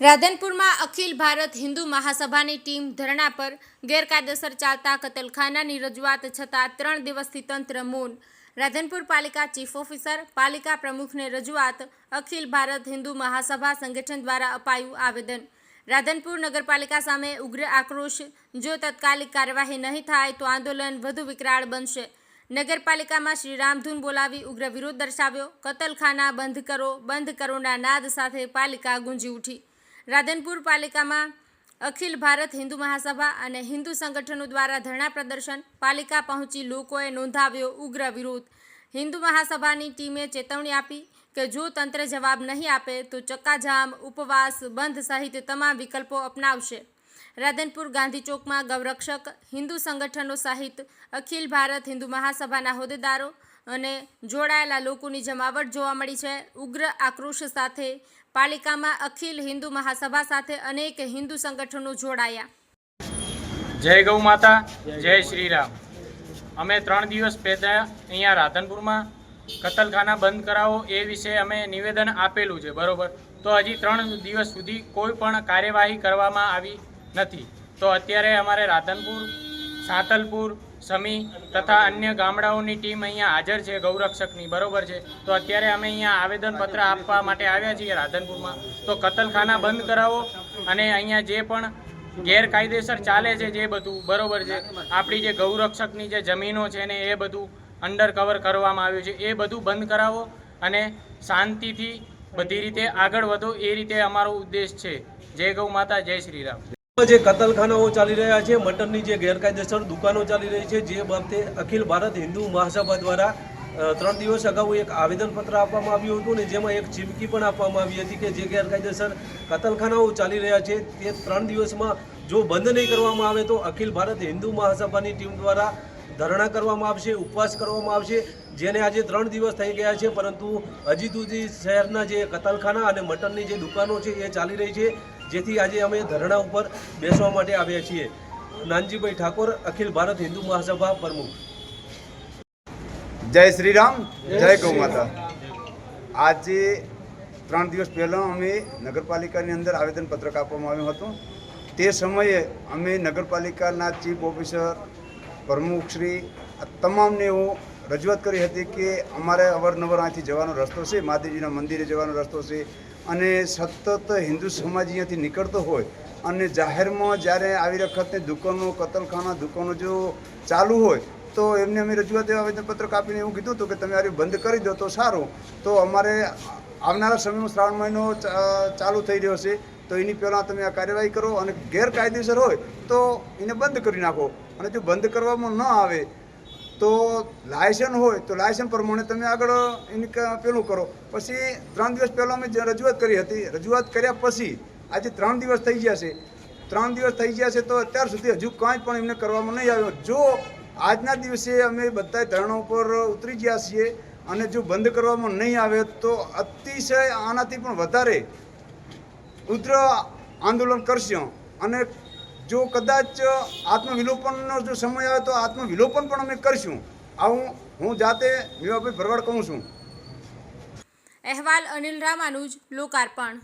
રાધનપુરમાં અખિલ ભારત હિન્દુ મહાસભાની ટીમ ધરણા પર ગેરકાયદેસર ચાલતા કતલખાનાની રજૂઆત છતાં ત્રણ દિવસથી તંત્ર મૌન. રાધનપુર પાલિકા ચીફ ઓફિસર, પાલિકા પ્રમુખને રજૂઆત અખિલ ભારત હિન્દુ મહાસભા સંગઠન દ્વારા અપાયું આવેદન. રાધનપુર નગરપાલિકા સામે ઉગ્ર આક્રોશ, જો તત્કાલિક કાર્યવાહી નહીં થાય તો આંદોલન વધુ વિકરાળ બનશે. નગરપાલિકામાં શ્રી રામધૂન બોલાવી ઉગ્ર વિરોધ દર્શાવ્યો. કતલખાના બંધ કરો, બંધ કરોના નાદ સાથે પાલિકા ગુંજી ઉઠી. રાધનપુર પાલિકામાં અખિલ ભારત હિન્દુ મહાસભા અને હિન્દુ સંગઠનો દ્વારા ધરણા પ્રદર્શન પાલિકા પહોંચી લોકોએ નોંધાવ્યો ઉગ્ર વિરોધ. હિન્દુ મહાસભાની ટીમે ચેતવણી આપી કે જો તંત્ર જવાબ નહીં આપે તો ચક્કાજામ, ઉપવાસ, બંધ સહિત તમામ વિકલ્પો અપનાવશે. રાધનપુર ગાંધી ચોકમાં ગૌરક્ષક, હિન્દુ સંગઠનો સહિત અખિલ ભારત હિન્દુ મહાસભાના હોદ્દેદારો અને જોડાયેલા લોકોની જમાવટ જોવા મળી છે. ઉગ્ર આક્રોશ સાથે પાલિકામાં અખિલ હિન્દુ મહાસભા સાથે અનેક હિન્દુ સંગઠનો જોડાયા. જય ગૌ માતા, જય શ્રી રામ અમે ત્રણ દિવસ પહેલાં અહીંયા રાધનપુરમાં કતલખાના બંધ કરાવો એ વિશે અમે નિવેદન આપેલું છે, બરાબર? તો હજી ત્રણ દિવસ સુધી કોઈ પણ કાર્યવાહી કરવામાં આવી નથી. તો અત્યારે અમારે રાધનપુર, સાંતલપુર સમી તથા અન્ય ગામડાઓની ટીમ અહીંયા હાજર છે, ગૌરક્ષકની, બરોબર છે. તો અત્યારે અમે અહીંયા આવેદનપત્ર આપવા માટે આવ્યા છીએ રાધનપુરમાં. તો કતલખાના બંધ કરાવો અને અહીંયા જે પણ ગેરકાયદેસર ચાલે છે જે બધું, બરોબર છે. આપણી જે ગૌરક્ષકની જે જમીનો છે ને એ બધું અંડર કવર કરવામાં આવ્યું છે. એ બધું બંધ કરાવો અને શાંતિથી બધી રીતે આગળ વધો. એ રીતે અમારો ઉદ્દેશ છે. જય ગૌ માતા, જય શ્રી રામ. જે કતલખાનાઓ ચાલી રહ્યા છે, મટનની જે ગેરકાયદેસર દુકાનો ચાલી રહી છે, જે બાબતે અખિલ ભારત હિન્દુ મહાસભા દ્વારા ત્રણ દિવસ અગાઉ એક આવેદનપત્ર આપવામાં આવ્યું હતું ને જેમાં એક ચીમકી પણ આપવામાં આવી હતી કે જે ગેરકાયદેસર કતલખાનાઓ ચાલી રહ્યા છે, તે ત્રણ દિવસમાં જો બંધ નહીં કરવામાં આવે તો અખિલ ભારત હિન્દુ મહાસભાની ટીમ દ્વારા ધરણા કરવામાં આવશે, ઉપવાસ કરવામાં આવશે, જેને આજે ત્રણ દિવસ થઈ ગયા છે, પરંતુ હજી સુધી શહેરના જે કતલખાના અને મટનની જે દુકાનો છે એ ચાલી રહી છે. જેથી આજે અમે ધરણા ઉપર બેસવા માટે આવ્યા છીએ. નાનજીભાઈ ઠાકોર અખિલ ભારત હિન્દુ મહાસભા પ્રમુખ. જય શ્રી રામ જય ગૌ માતા. આજે ત્રણ દિવસ પહેલાં અમે નગરપાલિકાની અંદર આવેદનપત્રક આપવામાં આવ્યું હતું. તે સમયે અમે નગરપાલિકાના ચીફ ઓફિસર પ્રમુખશ્રી આ તમામને એવું રજૂઆત કરી હતી કે અમારે અવારનવાર અહીંથી જવાનો રસ્તો છે. માતાજીના મંદિરે જવાનો રસ્તો છે. અને સતત હિન્દુ સમાજ અહીંયાથી નીકળતો હોય અને જાહેરમાં જ્યારે આવી વખતે દુકાનો, કતલખાના દુકાનો જો ચાલુ હોય, તો એમને અમે રજૂઆત આવેદનપત્ર કાપીને એવું કીધું હતું કે તમે આ બંધ કરી દો તો સારું. તો અમારે આવનારા સમયમાં શ્રાવણ મહિનો ચાલુ થઈ રહ્યો છે, તો એની પહેલાં તમે આ કાર્યવાહી કરો અને ગેરકાયદેસર હોય તો એને બંધ કરી નાખો. અને જો બંધ કરવામાં ન આવે તો લાયસન હોય તો લાયસન પ્રમાણે તમે આગળ પેલું કરો. પછી ત્રણ દિવસ પહેલાં અમે રજૂઆત કરી હતી, રજૂઆત કર્યા પછી આજે ત્રણ દિવસ થઈ ગયા છે. ત્રણ દિવસ થઈ ગયા છે તો અત્યાર સુધી હજુ કાંઈ પણ એમને કરવામાં નહીં આવ્યો. જો આજના દિવસે અમે બધા ધરણા ઉપર ઉતરી ગયા છીએ અને જો બંધ કરવામાં નહીં આવે તો અતિશય આનાથી પણ વધારે ઉગ્ર આંદોલન કરશું. અને જો કદાચ આત્મવિલોપનનો જો સમય આવે તો આત્મવિલોપન પણ અમે કરીશું. આવું હું જાતે વિવાભાઈ ભરવાડ કહું છું. અહેવાલ અનિલ રામાનુજ, લોકાર્પણ.